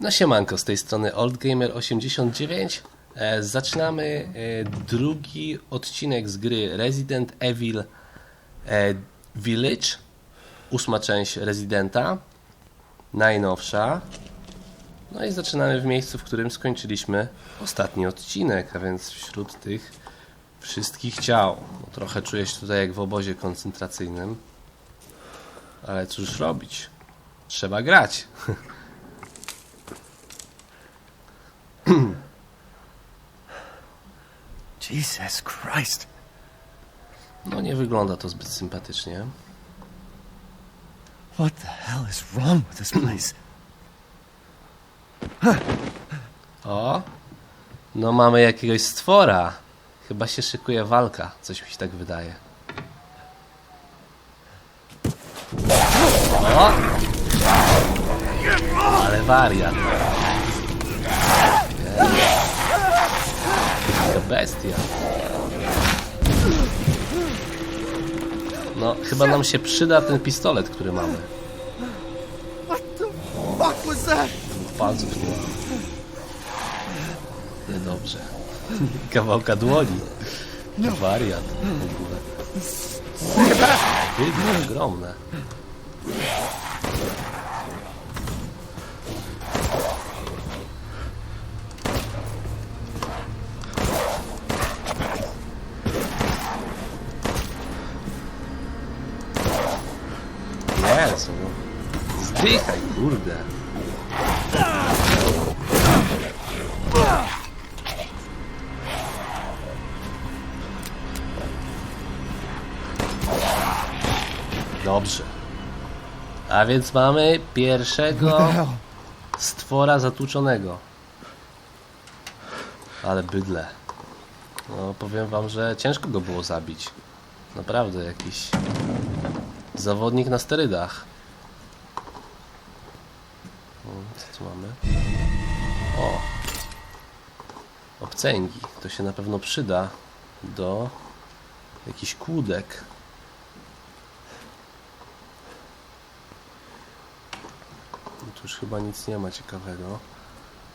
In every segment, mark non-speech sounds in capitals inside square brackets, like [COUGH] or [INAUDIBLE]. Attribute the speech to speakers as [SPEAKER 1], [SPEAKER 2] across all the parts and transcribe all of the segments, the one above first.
[SPEAKER 1] No siemanko, z tej strony OldGamer89. E, zaczynamy e, drugi odcinek z gry Resident Evil e, Village. Ósma część Residenta. Najnowsza. No i zaczynamy w miejscu, w którym skończyliśmy ostatni odcinek, a więc wśród tych wszystkich ciał. No, trochę czuję się tutaj jak w obozie koncentracyjnym. Ale cóż robić? Trzeba grać. [LAUGHS] [CLEARS THROAT]
[SPEAKER 2] Jesus Christ.
[SPEAKER 1] No nie wygląda to zbyt sympatycznie.
[SPEAKER 2] What the hell is wrong with this place? [CLEARS THROAT]
[SPEAKER 1] O! No mamy jakiegoś stwora. Chyba się szykuje walka, coś mi się tak wydaje. O! Ale wariat. Jaka bestia. No, chyba nam się przyda ten pistolet, który mamy.
[SPEAKER 2] That?
[SPEAKER 1] Palców nie ma. Niedobrze. [LAUGHS] Kawałka dłoni. Wariat w ogóle. Ogromne. Dobrze. A więc mamy pierwszego stwora zatłuczonego. Ale bydle. No powiem wam, że ciężko go było zabić. Naprawdę jakiś zawodnik na sterydach. O, Co tu mamy? O! Obcęgi. To się na pewno przyda do jakichś kłódek. No Tu już chyba nic nie ma ciekawego.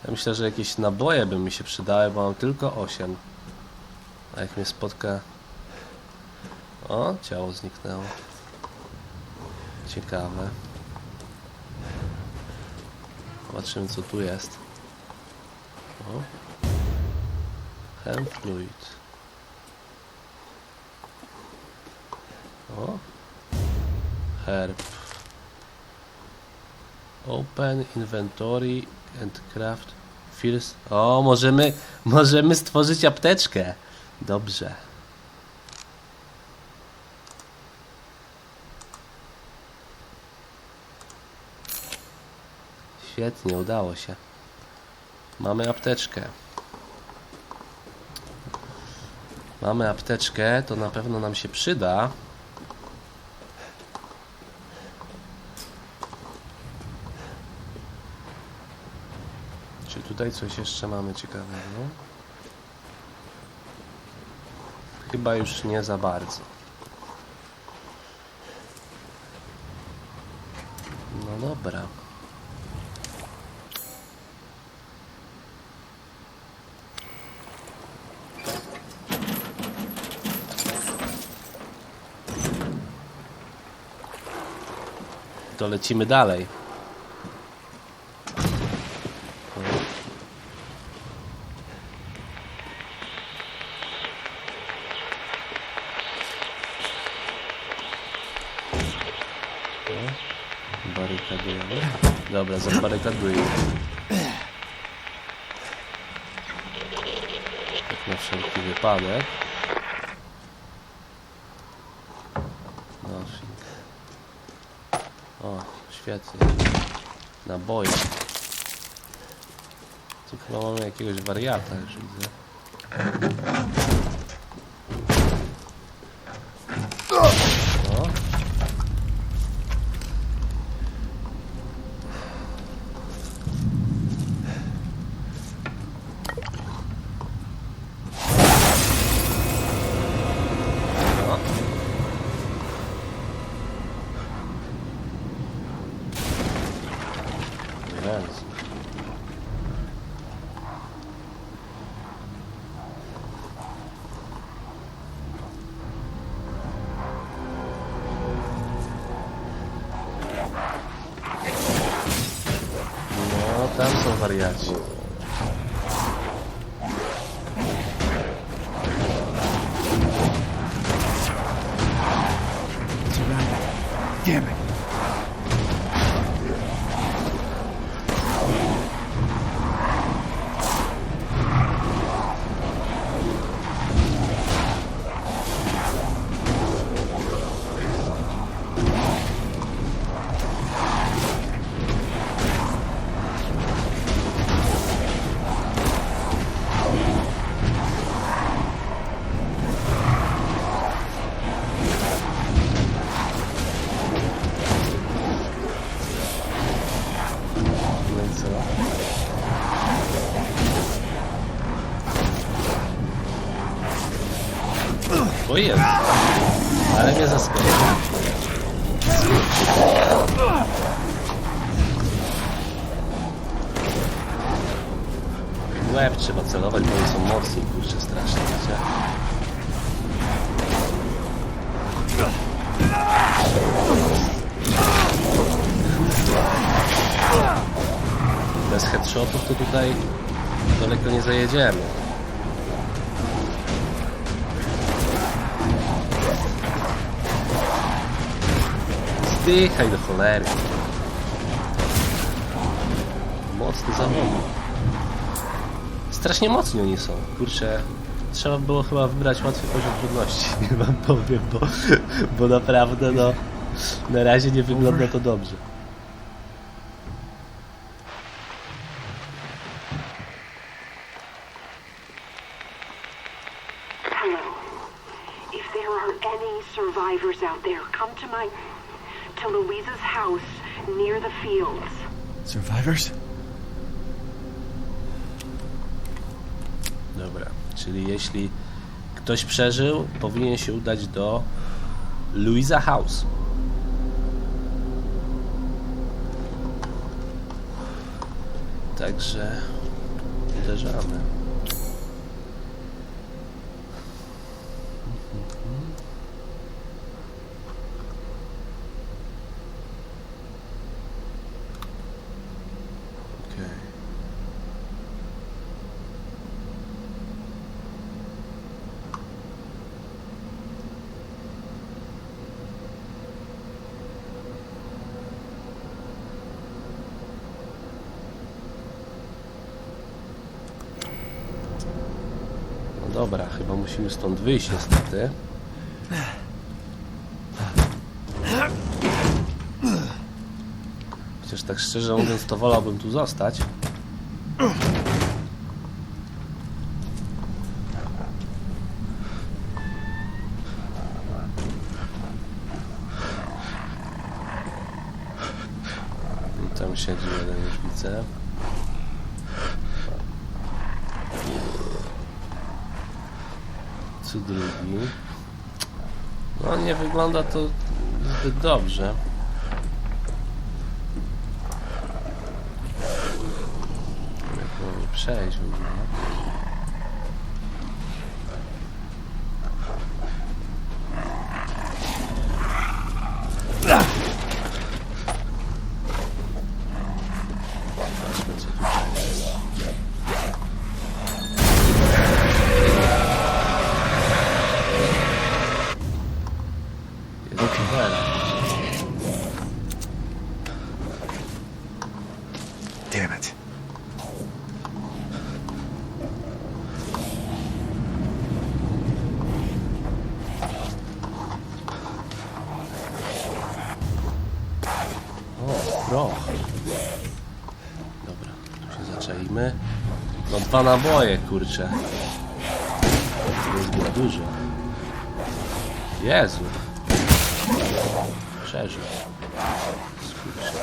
[SPEAKER 1] Ja myślę, że jakieś naboje by mi się przydały, bo mam tylko 8. A jak mnie spotka... O, ciało zniknęło. Ciekawe. Zobaczymy co tu jest. O. Hem fluid. O. Herb. Open inventory and craft first. O, możemy, możemy stworzyć apteczkę. Dobrze. Świetnie, udało się. Mamy apteczkę. Mamy apteczkę, to na pewno nam się przyda. Czy tutaj coś jeszcze mamy ciekawego? Chyba już nie za bardzo. No dobra. To lecimy dalej. Barykadujemy. Dobra, zabarykaduję. Tak na wszelki wypadek. Świetnie. Naboje. Tu chyba mamy jakiegoś wariata, już widzę.
[SPEAKER 2] Damn it.
[SPEAKER 1] O jest! Ale mnie zaskoczył. Łeb trzeba celować, bo oni są mocni, kurczę, strasznie, wiecie? Bez headshotów to tutaj daleko nie zajedziemy. Zdychaj do cholery. Mocny zawodnik. Strasznie mocni oni są. Kurczę, trzeba było chyba wybrać łatwy poziom trudności. Nie [LAUGHS] wam powiem, bo, bo naprawdę no, na razie nie wygląda to dobrze.
[SPEAKER 3] Hello. If there are any survivors out there, come to my. to Louisa's house near the fields.
[SPEAKER 2] Survivors?
[SPEAKER 1] Dobra, czyli jeśli ktoś przeżył, powinien się udać do Louisa House. Także uderzamy. Okej. No dobra, chyba musimy stąd wyjść niestety. Chociaż tak szczerze mówiąc, to wolałbym tu zostać. I Tam siedzi jeden już widzę. Co drugi? No nie wygląda to dobrze. Jak mamy przejść w ogóle? Zobaczmy co tutaj jest. Jest kamera.
[SPEAKER 2] Damn it.
[SPEAKER 1] O, proch. Dobra, tu się zaczaimy. No dwa naboje, kurczę. To jest zbyt dużo. Jezu. Przeżył. Skurczę.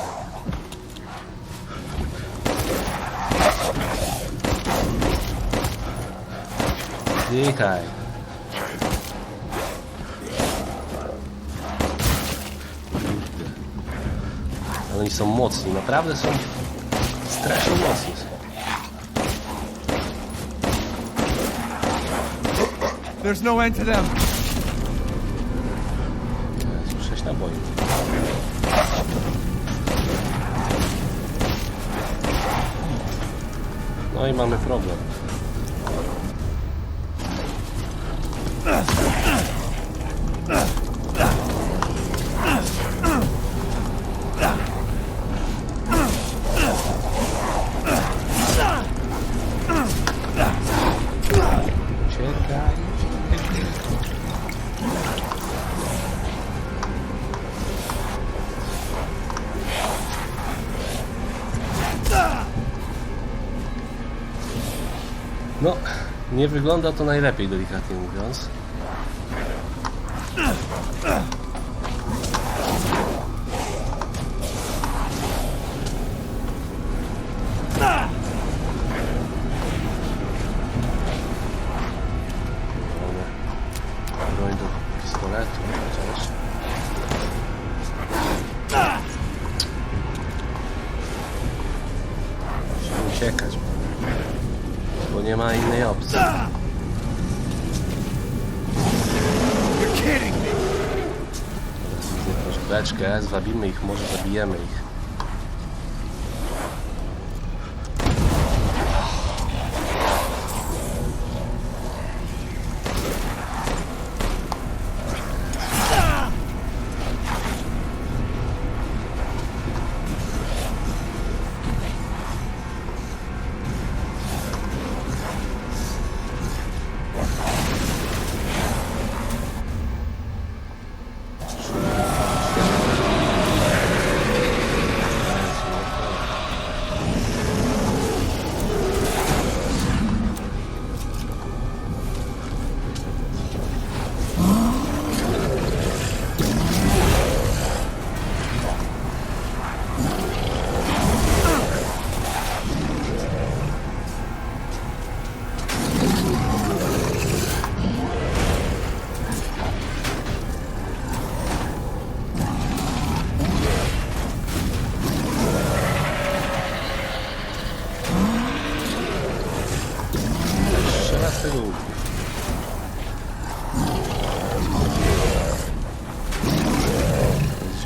[SPEAKER 1] Znikaj. Oni są mocni, naprawdę są strasznie mocni.
[SPEAKER 2] There's no end to them.
[SPEAKER 1] Naboi. No i mamy problem. Nie wygląda to najlepiej, delikatnie mówiąc. Mamy zwabimy ich, może zabijemy ich.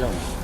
[SPEAKER 1] To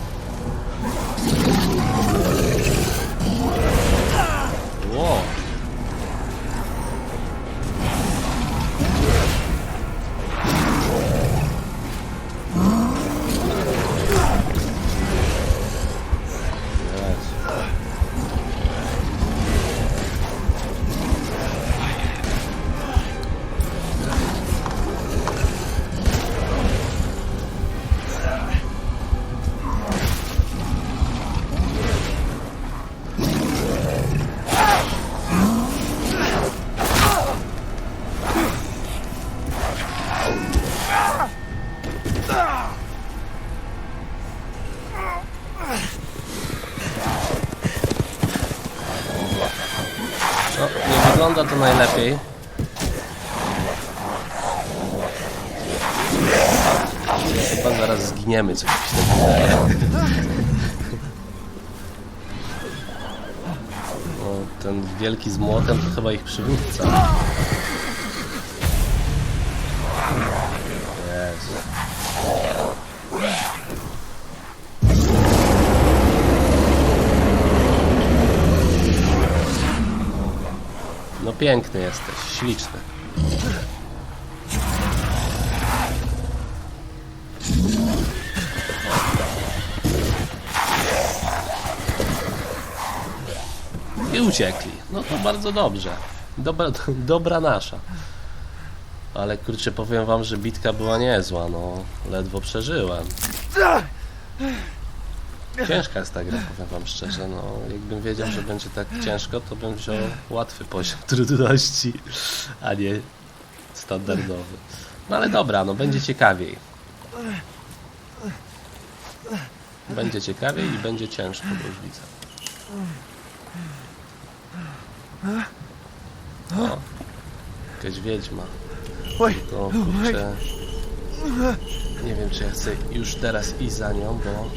[SPEAKER 1] wygląda to najlepiej. Chyba zaraz zginiemy, coś mi ten wielki z młotem to chyba ich przywódca. Piękny jesteś, śliczny. I uciekli. No to bardzo dobrze. Dobra, [LAUGHS] dobra nasza. Ale kurczę, powiem wam, że bitka była niezła, no. Ledwo przeżyłem. Ciężka jest ta gra, powiem wam szczerze. No, jakbym wiedział, że będzie tak ciężko, to bym wziął łatwy poziom [LAUGHS] trudności, a nie standardowy. No ale dobra, no będzie ciekawiej. Będzie ciekawiej i będzie ciężko, bo już widzę. O, jakaś wiedźma. No kurczę. Nie wiem, czy ja chcę już teraz iść za nią, bo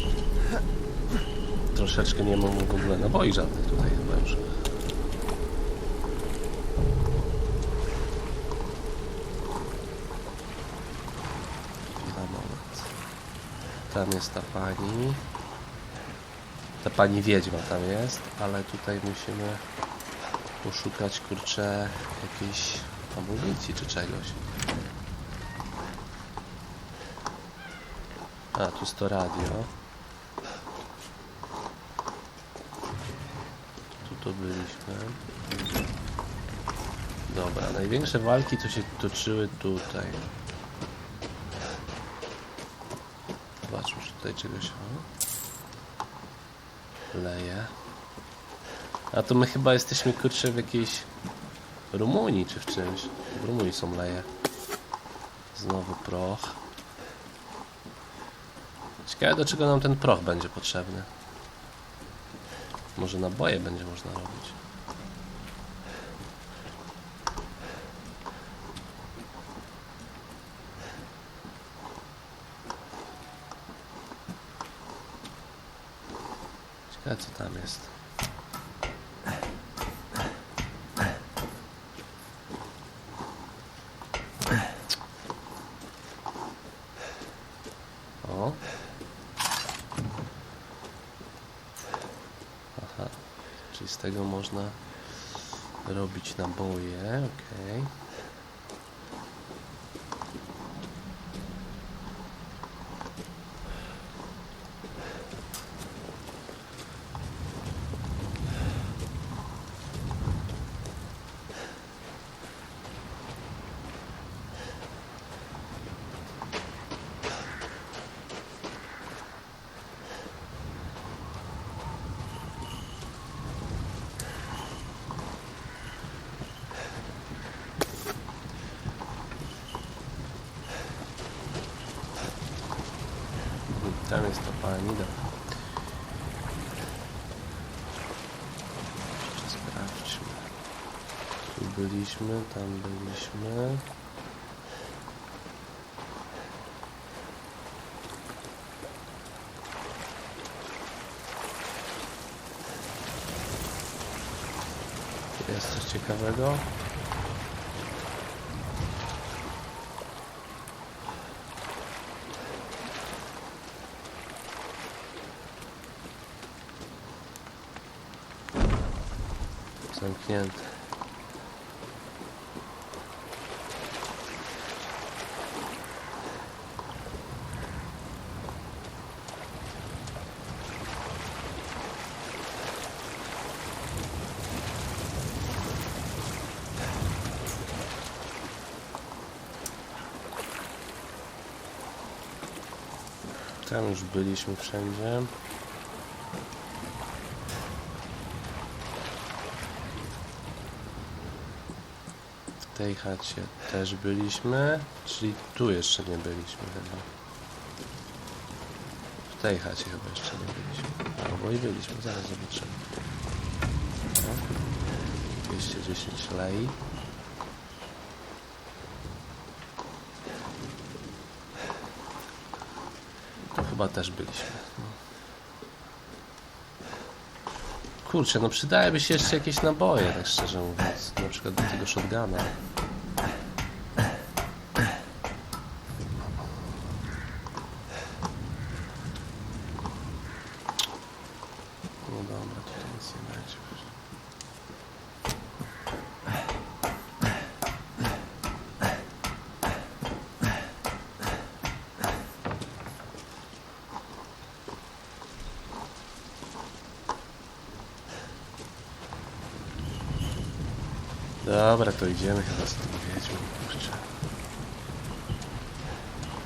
[SPEAKER 1] troszeczkę nie mam w ogóle naboi żadnych tutaj chyba już. Chwila, moment. Tam jest ta pani. Ta pani wiedźma tam jest, ale tutaj musimy poszukać kurczę jakiejś amunicji czy czegoś. A, tu jest to radio. Tu byliśmy. Dobra, największe walki to się toczyły tutaj. Zobaczmy, czy tutaj czegoś leje. A to my chyba jesteśmy kurczę w jakiejś Rumunii czy w czymś. W Rumunii są leje. Znowu proch. Ciekawe do czego nam ten proch będzie potrzebny. Może naboje będzie można robić. Ciekawe co tam jest. O. Aha. Czyli z tego można robić naboje, okej. Tam jest ta pani, dobra. Jeszcze sprawdźmy. Tu byliśmy, tam byliśmy. Jest coś ciekawego? Zamknięte. Tam już byliśmy wszędzie. W tej chacie też byliśmy, czyli tu jeszcze nie byliśmy chyba. W tej chacie chyba jeszcze nie byliśmy. Albo i byliśmy, zaraz zobaczymy. No. 210 lei. Tu chyba też byliśmy. Kurczę, no przydałyby się jeszcze jakieś naboje, tak szczerze mówiąc. Na przykład do tego shotguna. No dobra, tutaj nic nie będzie. Dobra, to idziemy chyba z tym wiedźmą, kurczę.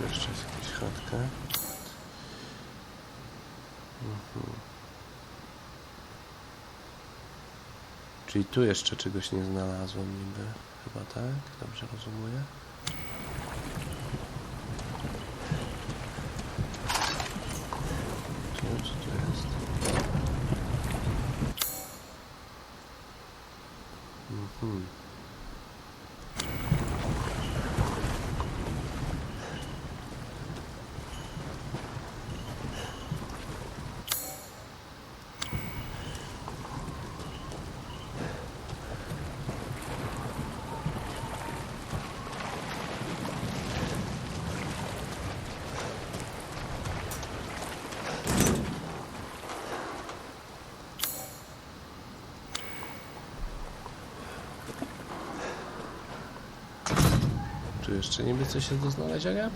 [SPEAKER 1] Jeszcze jest jakaś chatka. Mhm. Czyli tu jeszcze czegoś nie znalazłem niby. Chyba tak? Dobrze rozumuję? Jeszcze niby coś jest do znalezienia?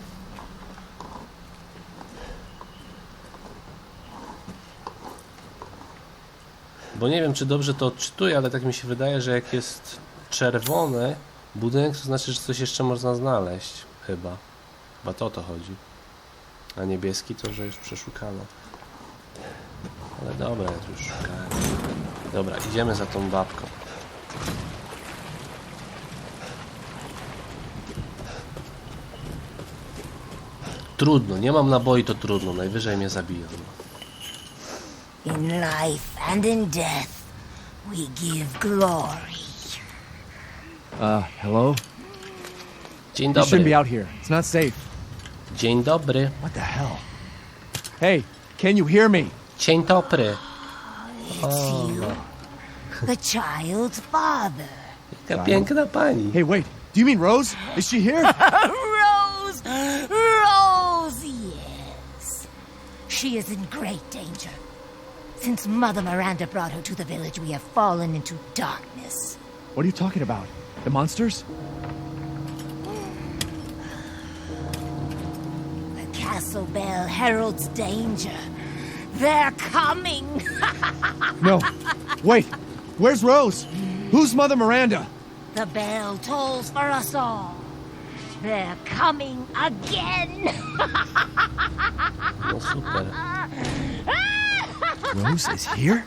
[SPEAKER 1] Bo nie wiem, czy dobrze to odczytuję, ale tak mi się wydaje, że jak jest czerwony budynek, to znaczy, że coś jeszcze można znaleźć. Chyba. Chyba to o to chodzi. A niebieski to, że już przeszukano. Ale dobra, ja tu już szukałem. Dobra, idziemy za tą babką. Trudno, nie mam naboi, to trudno. Najwyżej mnie zabiją.
[SPEAKER 4] In life and in death, we give glory.
[SPEAKER 5] Uh, hello?
[SPEAKER 1] Dzień
[SPEAKER 5] You shouldn't be
[SPEAKER 1] dobry.
[SPEAKER 5] out here. It's not safe.
[SPEAKER 1] Dzień dobry.
[SPEAKER 5] What the hell? Hey, can you hear me?
[SPEAKER 1] Dzień dobry.
[SPEAKER 4] It's you, the child's father.
[SPEAKER 1] Jaka piękna pani.
[SPEAKER 5] Hey, wait. Do you mean Rose? Is she here? [LAUGHS]
[SPEAKER 4] She is in great danger. Since Mother Miranda brought her to the village, we have fallen into darkness.
[SPEAKER 5] what are you talking about? The monsters?
[SPEAKER 4] The castle bell heralds danger. They're coming! [LAUGHS]
[SPEAKER 5] No. Wait. Where's Rose? Who's Mother Miranda?
[SPEAKER 4] The bell tolls for us all. They're coming again!
[SPEAKER 1] No super.
[SPEAKER 5] Rose is here?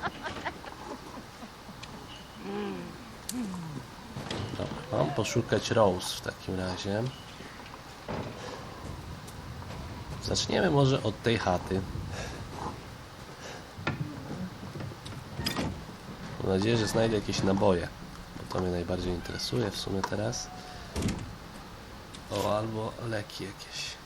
[SPEAKER 1] Dobra, mam poszukać Rose w takim razie. Zaczniemy może od tej chaty. Mam nadzieję, że znajdę jakieś naboje, bo to mnie najbardziej interesuje w sumie teraz. O, albo leki jakieś.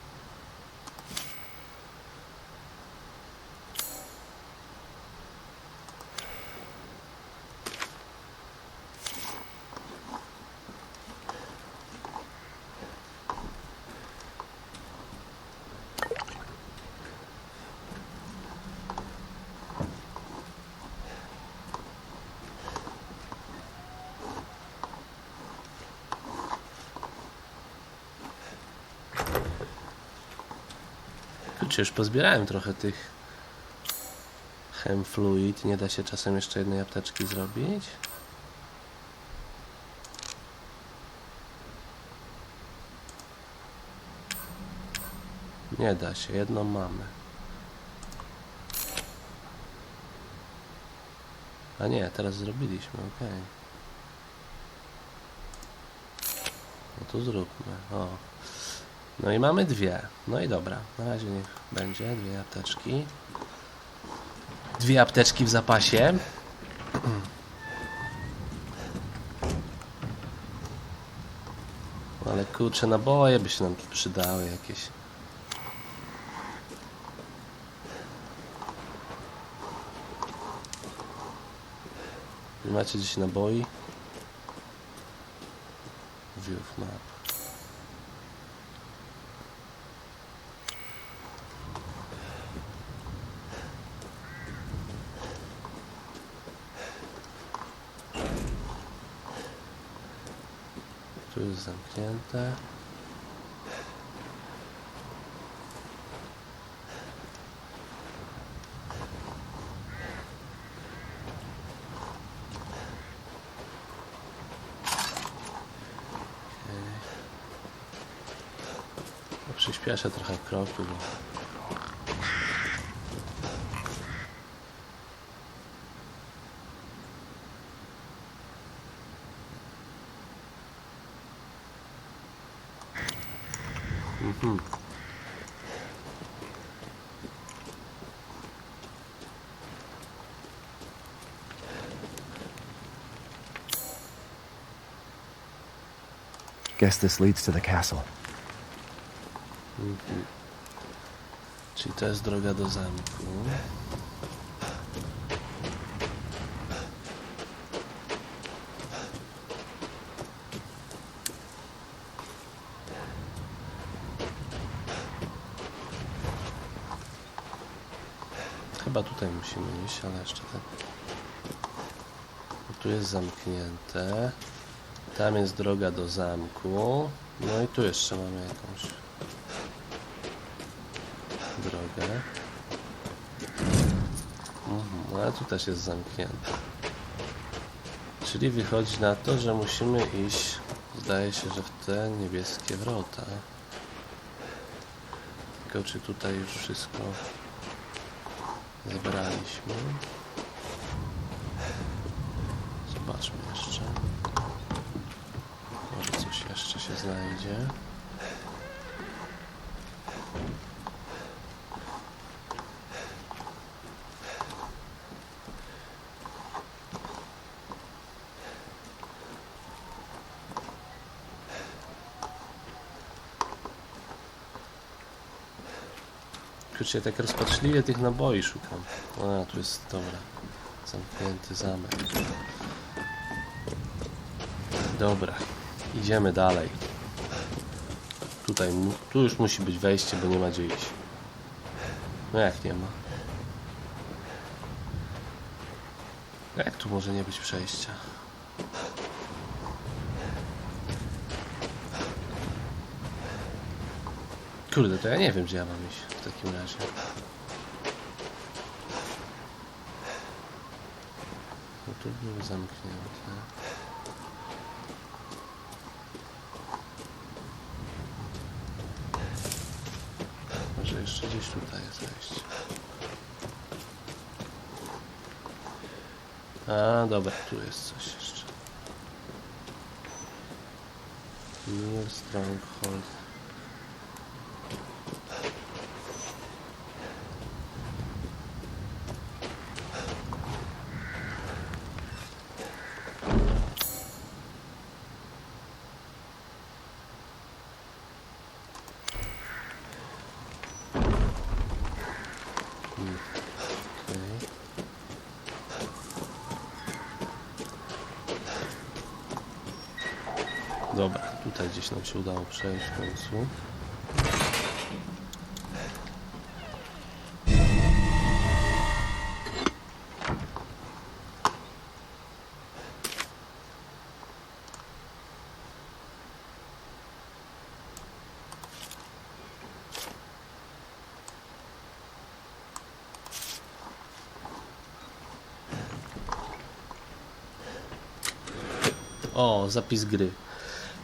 [SPEAKER 1] Kurczę, już pozbierałem trochę tych hemfluid. Nie da się czasem jeszcze jednej apteczki zrobić? Nie da się, jedną mamy. A nie, teraz zrobiliśmy, okej. No to zróbmy, o. No i mamy dwie. No i dobra, na razie niech będzie dwie apteczki. Dwie apteczki w zapasie. [CLEARS THROAT] Ale kurczę, naboje by się nam tu przydały jakieś. Nie macie gdzieś naboi? View map. Tu jest zamknięte. Przyspieszę trochę kroku, bo Mm-hmm.
[SPEAKER 5] Guess this leads to the castle.
[SPEAKER 1] Czyli to jest droga do zamku. Musimy iść, ale jeszcze tak. Tu jest zamknięte. Tam jest droga do zamku. No i tu jeszcze mamy jakąś drogę. Mhm, ale tu też jest zamknięte. Czyli wychodzi na to, że musimy iść, zdaje się, że w te niebieskie wrota. Tylko czy tutaj już wszystko zebraliśmy? Zobaczmy jeszcze. Może coś jeszcze się znajdzie. Kurczę, tak rozpaczliwie tych naboi szukam. A, tu jest, dobra. Zamknięty zamek. Dobra, idziemy dalej. Tutaj, tu już musi być wejście, bo nie ma gdzie iść. No jak nie ma? Jak tu może nie być przejścia? Kurde, to ja nie wiem, gdzie ja mam iść w takim razie. No tu były zamknięte. Może jeszcze gdzieś tutaj jest wejście. A, dobra, tu jest coś jeszcze. Near Stronghold. Okej. Dobra, tutaj gdzieś nam się udało przejść w końcu. O, zapis gry.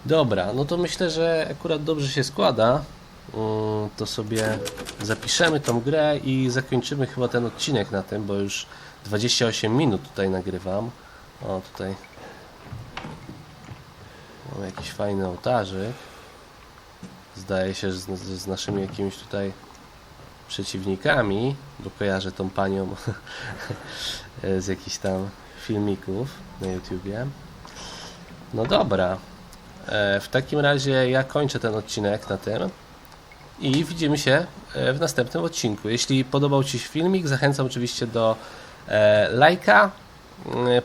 [SPEAKER 1] Dobra, no to myślę, że akurat dobrze się składa. Mm, To sobie zapiszemy tą grę i zakończymy chyba ten odcinek na tym, bo już 28 minut tutaj nagrywam. O, tutaj mam jakiś fajny ołtarzyk. Zdaje się, że z, z naszymi jakimiś tutaj przeciwnikami, bo kojarzę tą panią [LAUGHS] z jakichś tam filmików na YouTubie. No dobra. E, W takim razie ja kończę ten odcinek na tym i widzimy się e, w następnym odcinku. Jeśli podobał Ci się filmik, zachęcam oczywiście do e, lajka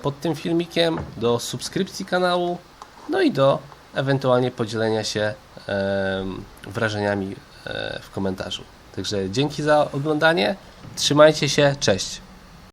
[SPEAKER 1] pod tym filmikiem, do subskrypcji kanału, no i do ewentualnie podzielenia się wrażeniami w komentarzu. Także dzięki za oglądanie, trzymajcie się, cześć.